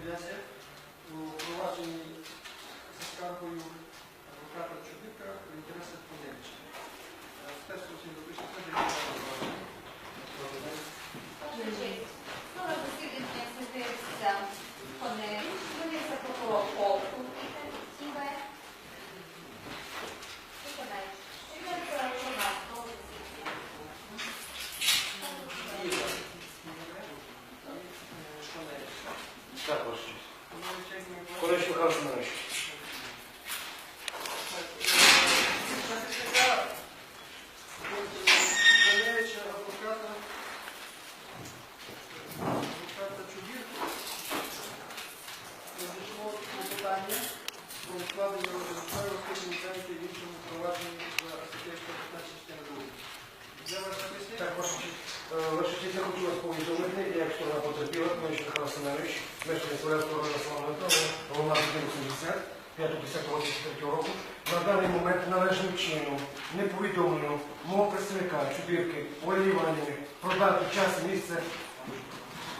апеляція у провадженні за скаргою адвоката Чубика в інтересах Паневича. Спершу всім допишемо це Ваша честь, Скоро засідання сидиться Коневич, звернеться прокурор Полку Тіве. Коневич, що йде про нас того засідання? Так, ваша честь. Колись Михайло Семенович. Паневича адвоката адвоката Чубірку надійшло клопотання про укладення розрішення розпитання в іншому провадженні за статтею 115 частини 2. Для пояснення? Так. Е, Ваша честь, я хочу вас повідомити, як сторона потерпіла, Комич Михайло Семенович, мешканець Полянського району Славного голова 180, 5.10.23 року, на даний момент належним чином не повідомлено мого представника Чубірки Олі Іванівни про дату, час і місце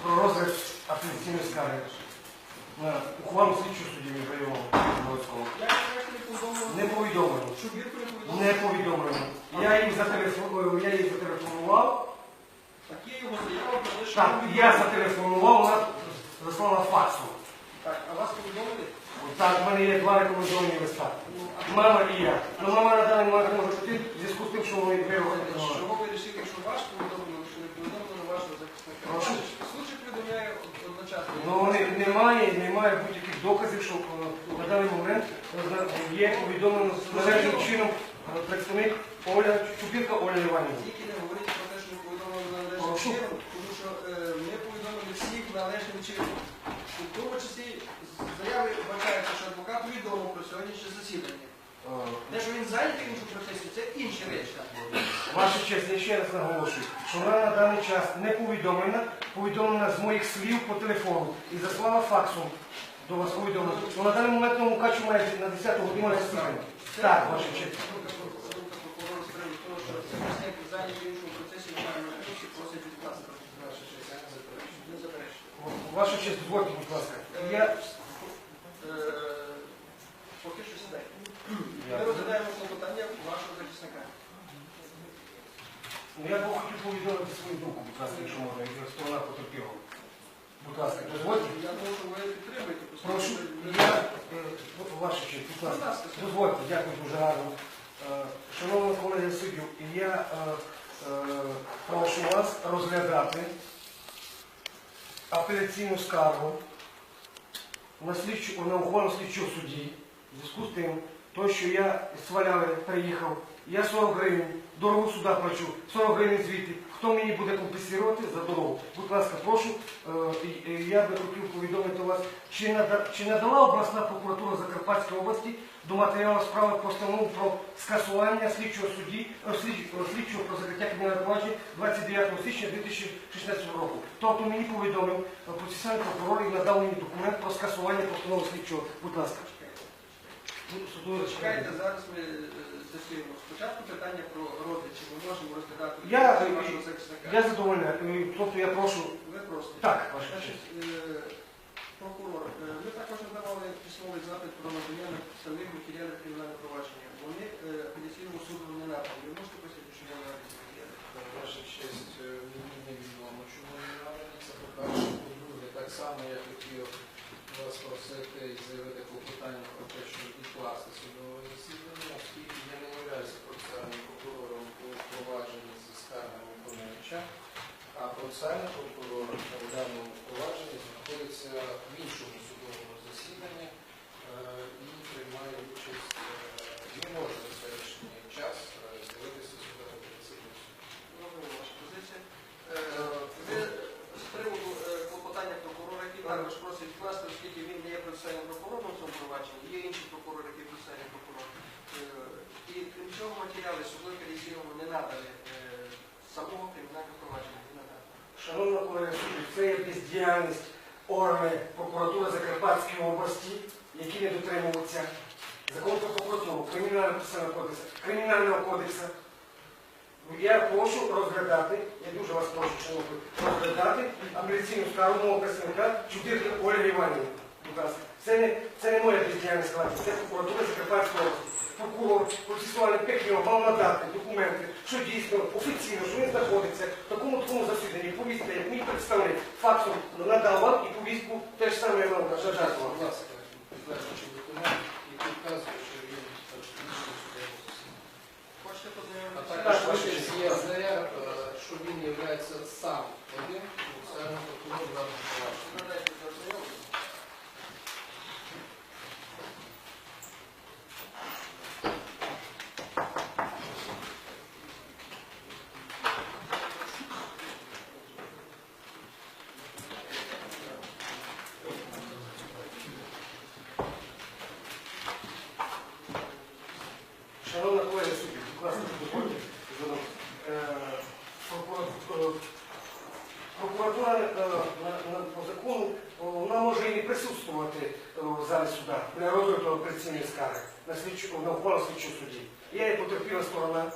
про розгляд апеляційної скарги на ухвалу слідчого судді Волоцького. Не повідомлено. Не повідомлено. Я їм зателефонував, я їй зателефонував. Так є його заява про те, що Так, я зателефонував, вона заслала факсу. Так, а вас повідомили? Так, в мене є два рекомендовані листа. Ну, а Мама і я. Ну мама на даний момент може піти в зв'язку з тим, що вони виявили. Чого ви вирішили, що ваш повідомлено, що не повідомлено вашого захисника? Прошу. Случай повідомляє одночасно. Ну вони немає, будь-яких доказів, що е, на даний момент е, є повідомлено належним чином е, представник Оля Чупірка Оля Іванівна. Тільки не говоріть про те, що ви повідомили належним Прошу. чином, тому що е, ми повідомили всіх належним чином. У тому числі з заяви вбачається, що адвокат повідомив про сьогоднішнє засідання. Е, Те, що він зайнятий в іншому процесі, це інші речі. Ваша честь, я ще раз наголошую, що вона на даний час не повідомлена, повідомлена з моїх слів по телефону і заслала факсом до вас повідомлення. Ну, на даний момент тому Мукачу має на 10 годину засідання. Так, ваша честь. Ваша честь. Ваша дозвольте, будь ласка. Я, Е, Поки що сідайте. Ми розглядаємо клопотання вашого захисника. я б свою думку, будь ласка, якщо можна, як сторона потерпіла. Будь ласка, дозвольте. Я думаю, що ви підтримуєте. Прошу, я, е, ваша честь, будь ласка. Дозвольте, дякую дуже гарно. Е, Шановні колеги суддю, я е, прошу вас розглядати апеляційну скаргу на, слідчу, на ухвалу слідчого судді в зв'язку з тим, то, що я з Валяви приїхав, я 40 гривень, дорогу сюди плачу, 40 гривень звідти. Хто мені буде компенсувати за дорогу? Будь ласка, прошу, е, я би хотів повідомити вас, чи, нада- чи надала обласна прокуратура Закарпатської області до матеріалу справи постанову про скасування слідчого судді, е, слідчого про закриття кримінального провадження 29 січня 2016 року. Тобто мені повідомив е, процесуальний прокурор і надав мені документ про скасування постанови слідчого. Будь ласка. Ну, Чекайте, зараз ми е, з'ясуємо. Спочатку питання про розгляд, чи ми можемо розглядати Я- вашого захисника. Я задовольняю. Е, Тобто я прошу. Ви просите. Так, ваша Значить, честь. е, прокурор, е, ми також надавали письмовий запит про надання представних матеріалів кримінального провадження. Вони е, апеляційному суду не надані. Ви можете пояснити, що не надані матеріали? Ваша честь, е, мені невідомо, чому не надані. Це по-перше. По-друге, так само я хотів вас просити і заявити клопотання про те, щоб відкласти судове засідання, оскільки я не являюся процесуальним прокурором у провадженні зі скаргами Коневича, а процесуальний прокурор у даному провадженні знаходиться в іншому судовому засіданні е, і приймає участь, е, не може на сьогоднішній час е, з'явитися в судовому засіданні. Розумію ваша позиція. Ви з приводу клопотання прокурора, який також просить відкласти, оскільки він не є процесуальним прокурором у цьому провадженні, є інший прокурор, який процесуальний прокурор. Е, І крім цього, матеріали суду апеляційному не надані е, самого кримінального провадження. Не надали. Шановна колега судді, бездіяльність органів прокуратури Закарпатської області, які не дотримуються закону про прокуратуру, кримінального кодексу. Я прошу розглядати, я дуже вас прошу, шановні, розглядати апеляційну скаргу мого представника Чудирки Ольги Іванівни. Будь ласка. Це не, це не моя діяльність складі, це прокуратура Закарпатської області. Прокурор процесуальний пекіо мав надати документи, що дійсно офіційно, що він знаходиться в такому такому засіданні, повістка, як мій представник, факсом надав вам і повістку теж саме я вам надати вам. Будь ласка, підтверджуючи документ, який вказує, що він фактично судового засідання. Хочете А також Так, є що він є сам один спеціальним прокурором даного провадження. Надайте для ознайомлення. Шановна колега судді, будь ласка, дозвольте. Е, прокуратура- е, Прокуратура е, по закону е, вона може і присутствувати е, в залі суда для розгляду операційної скарги на слідчу на ухвалу слідчого судді. Я є потерпіла сторона,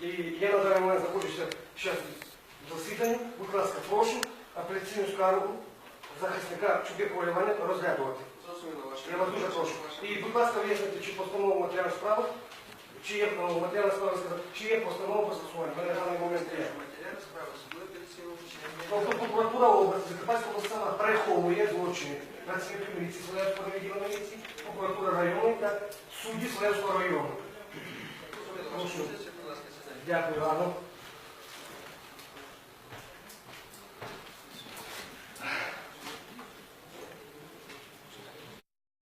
і я на даний момент знаходжуся зараз в засіданні. Будь ласка, прошу апеляційну скаргу захисника Чубірка Івана розглядувати. Я вас дуже прошу. І, будь ласка, вияснити, чи постанова матеріальних справ, чи є матеріальна справа, сказав, чи є постанова про застосування. Мене на даний момент є. Матеріали справи Тобто прокуратура області, Закарпатська обласна приховує злочини працівників міліції Славянського відділу міліції, прокуратура району та судді Славянського району. Сідайте. Дякую, Ганно.